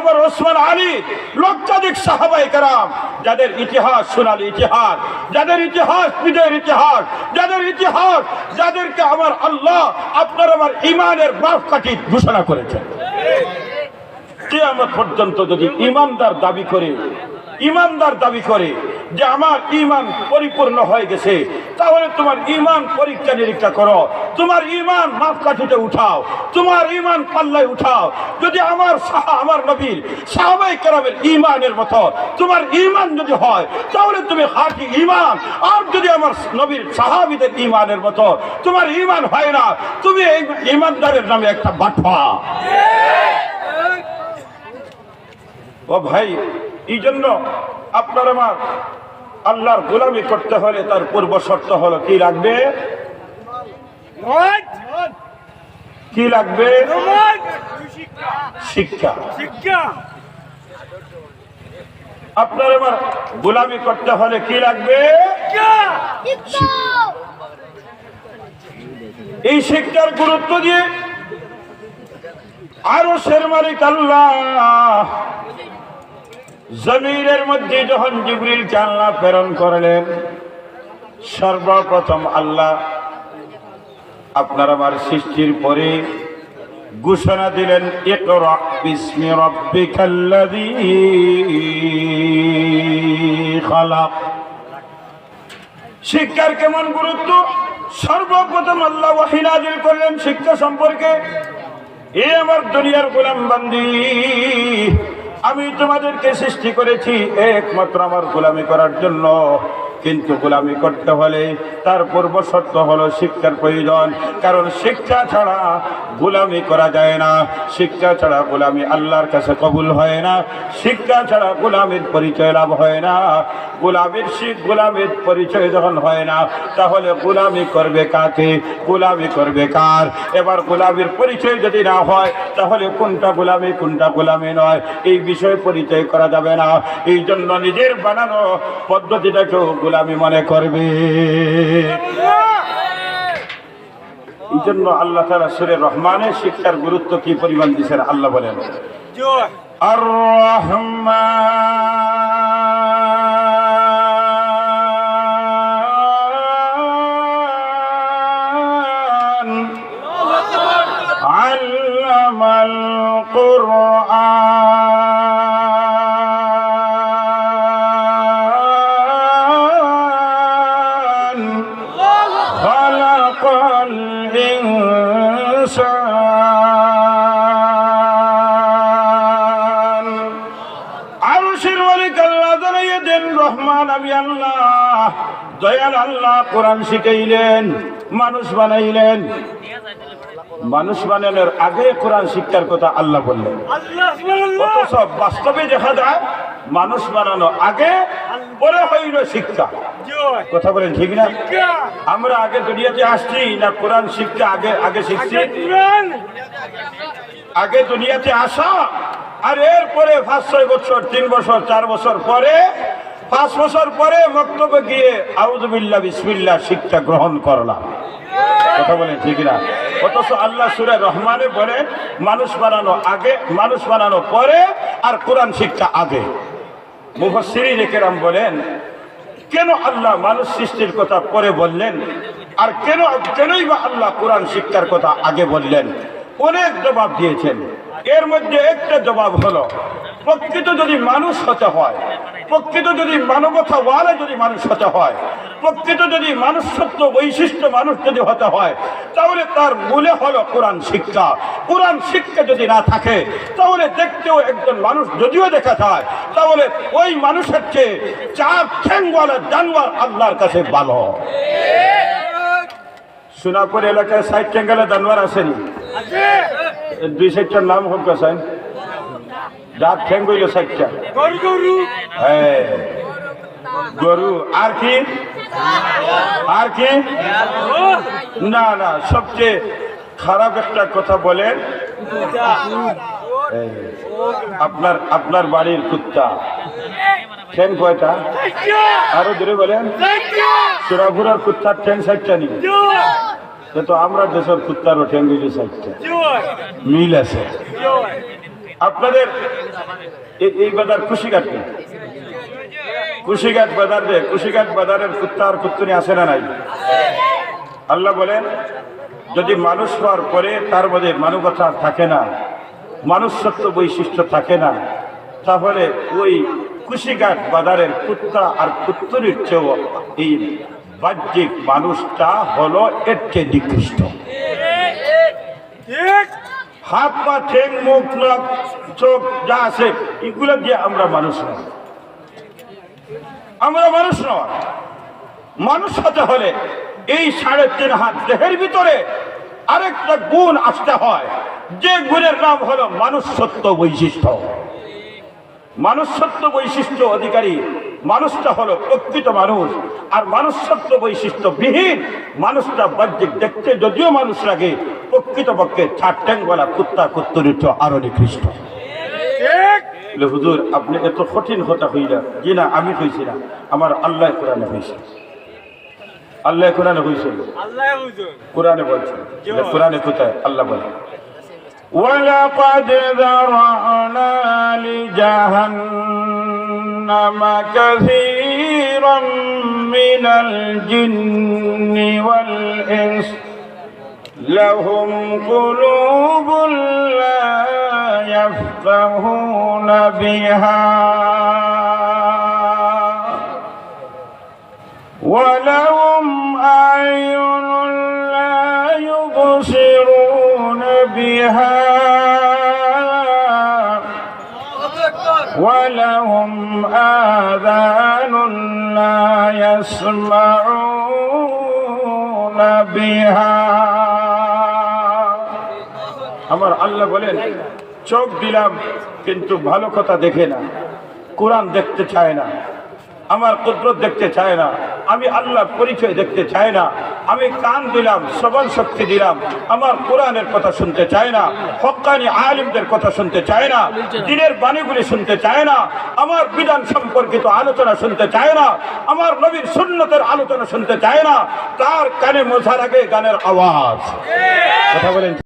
ওমর ওসমান আলী, লক্ষাধিক সাহাবাই কারাম, যাদের ইতিহাস সোনালী ইতিহাস, যাদের ইতিহাস নিজের ইতিহাস, যাদের ইতিহাস, যাদেরকে আমার আল্লাহ আপনার আমার ইমানের বাফ কাটি ঘোষণা করেছেন। কে আমার পর্যন্ত যদি ইমানদার দাবি করে ইমানদার দাবি করে যে আমার ইমান পরিপূর্ণ হয়ে গেছে। তাহলে তোমার ইমান পরীক্ষা নিরীক্ষা করো। তোমার ইমান মাপকাঠিতে উঠাও। তোমার ইমান পাল্লায় উঠাও। যদি আমার সাহা, আমার নবীর সাহাবাই কেরামের ইমানের মতো তোমার ইমান যদি হয়, তাহলে তুমি হাটি ইমান আর যদি আমার নবীর সাহাবিদের ইমানের মতো তোমার ইমান হয় না, তুমি এই ইমানদারের নামে একটা বাঠা ও ভাই এই জন্য আপনার আমার আল্লাহর গোলামি করতে হলে তার পূর্ব শর্ত হলো কি লাগবে? কি লাগবে? শিক্ষা। শিক্ষা। আপনার আমার গোলামি করতে হলে কি লাগবে? এই শিক্ষার গুরুত্ব দিয়ে আরও শের মালিক আল্লাহ জমিনের মধ্যে যখন জিবরিল জানলা প্রেরণ করলেন, সর্বপ্রথম আল্লাহ আপনার আমার সৃষ্টির পরে ঘোষণা দিলেন শিক্ষার কেমন গুরুত্ব? সর্বপ্রথম আল্লাহ ওয়াহি নাজিল করলেন শিক্ষা সম্পর্কে। এ আমার দুনিয়ার গোলাম বান্দি। আমি তোমাদেরকে সৃষ্টি করেছি একমাত্র আমার গোলামি করার জন্য। কিন্তু গোলামি করতে হলে তার পূর্ব শর্ত হলো শিক্ষার প্রয়োজন। কারণ শিক্ষা ছাড়া গোলামি করা যায় না। শিক্ষা ছাড়া গোলামি আল্লাহর কাছে কবুল হয় না। শিক্ষা ছাড়া গোলামির পরিচয় লাভ হয় না। গোলামির শিখ গোলামির পরিচয় যখন হয় না, তাহলে গোলামি করবে কাকে? গোলামি করবে কার? এবার গোলামির পরিচয় যদি না হয়, তাহলে কোনটা গোলামি কোনটা গোলামি নয়? এই বিষয়ে পরিচয় করা যাবে না। এই জন্য নিজের বানানো পদ্ধতিটাকেও গোলামি মনে করবে। এই জন্য আল্লাহ তারা সুরে রহমানের শিক্ষার গুরুত্ব কি পরিমাণ দিচ্ছেন আল্লাহ বলেন। আর রহমান। الإنسان আরশের মালিক আল্লাহ জানাইয়ে দেন রহমান আমি আল্লাহ দয়াল আল্লাহ কোরআন শিখাইলেন মানুষ বানাইলেন মানুষ বানানোর আগে কোরআন শিক্ষার কথা আল্লাহ বললেন অথচ বাস্তবে দেখা যায় মানুষ বানানো আগে পরে হইল শিক্ষা। কথা বলেন ঠিক না? আমরা আগে দুনিয়াতে আসছি না কোরআন শিক্ষা আগে আগে শিখছি? আগে দুনিয়াতে আসা আর এরপরে পাঁচ ছয় বছর তিন বছর চার বছর পরে পাঁচ বছর পরে বক্তব্য গিয়ে আউদুবিল্লা বিসমিল্লা শিক্ষা গ্রহণ করলাম। কথা বলেন ঠিক না? অথচ আল্লাহ সুরে রহমানে বলেন মানুষ বানানো আগে মানুষ বানানো পরে আর কোরআন শিক্ষা আগে। মুফসিরি রেখেরাম বলেন, কেন আল্লাহ মানুষ সৃষ্টির কথা পরে বললেন, আর কেন কেনই বা আল্লাহ কোরআন শিক্ষার কথা আগে বললেন? অনেক জবাব দিয়েছেন। এর মধ্যে একটা জবাব হলো প্রকৃত যদি মানুষ হতে হয় প্রকৃত যদি মানবতা ওয়ালা যদি মানুষ হতে হয় প্রকৃত যদি মানুষত্ব বৈশিষ্ট্য মানুষ যদি হতে হয় তাহলে তার মূলে হলো কোরআন শিক্ষা। কোরআন শিক্ষা যদি না থাকে তাহলে দেখতেও একজন মানুষ যদিও দেখা যায় তাহলে ওই মানুষের চেয়ে চার ঠ্যাংওয়ালা জানোয়ার আল্লাহর কাছে ভালো। সোনাপুর এলাকায় সাইড ঠ্যাঙ্গালা জানোয়ার আসেনি। দুই সাইডটার নাম হোক সাইন। ডাক ঠ্যাং গইল সাইডটা হ্যাঁ। গরু আর কি? আর কি? না না সবচেয়ে খারাপ একটা কথা বলেন আপনার আপনার বাড়ির কুত্তা। ঠ্যাং কয়টা? আরও দূরে বলেন। সুরাপুরার কুত্তার ঠ্যাং সাইডটা নি তো আমরা দেশের ঠ্যাং গইল সাইডটা। মিল আছে। আপনাদের এই বাজার কুশিঘাট কি? কুশিঘাট বাজার রে কুশিঘাট বাজারের কুত্তা আর কুত্তুনি আসে না নাই? আল্লাহ বলেন, যদি মানুষ হওয়ার পরে তার মধ্যে মানবতা থাকে না, মানুষত্ব বৈশিষ্ট্য থাকে না, তাহলে ওই কুশিঘাট বাজারের কুত্তা আর কুত্তুরির চেয়েও এই বাহ্যিক মানুষটা হলো এর চেয়ে নিকৃষ্ট। হাত, পা, ঠেং, মুখ, নাক, চোখ, যা আছে, এগুলো দিয়ে আমরা মানুষ নয় আমরা মানুষ নয়। মানুষ হতে হলে এই সাড়ে তিন হাত দেহের ভিতরে আরেকটা গুণ আসতে হয়, যে গুণের নাম হলো মানুষ সত্য বৈশিষ্ট্য। মানুষ সত্য বৈশিষ্ট্য অধিকারী মানুষটা হলো প্রকৃত মানুষ আর মানুষ সত্য বৈশিষ্ট্য বিহীন মানুষটা বাহ্যিক দেখতে যদিও মানুষ লাগে প্রকৃত পক্ষে চার ট্যাংওয়ালা কুত্তা কুত্তরির চেয়ে আরো নিকৃষ্ট বলে, হুজুর আপনি এত কঠিন কথা হইলা জি না আমি হয়েছি না আমার আল্লাহ কোরআনে হয়েছে আল্লাহ কোরআনে হয়েছে কোরআনে বলছে বলে, কোরআনে কোথায় আল্লাহ বলে ولقد ذرأنا لجهنم كثيرا من الجن والإنس. لهم قلوب لا يفقهون بها. ولهم أعين لا يبصرون بها. ولهم آذان لا يسمعون بها আমার আল্লাহ বলেন চোখ দিলাম কিন্তু ভালো কথা দেখে না কোরআন দেখতে চায় না আমার কুদরত দেখতে চায় না আমি আল্লাহ পরিচয় দেখতে চাই না। আমি কান দিলাম, সবল শক্তি দিলাম। আমার কোরআনের কথা শুনতে চায় না হক্কানি আলিমদের কথা শুনতে চায় না, দিনের বাণীগুলি শুনতে চায় না, আমার বিধান সম্পর্কিত আলোচনা শুনতে চায় না, আমার নবীর সুন্নতের আলোচনা শুনতে চায় না, তার কানে মোছার আগে গানের আওয়াজ। কথা বলেন।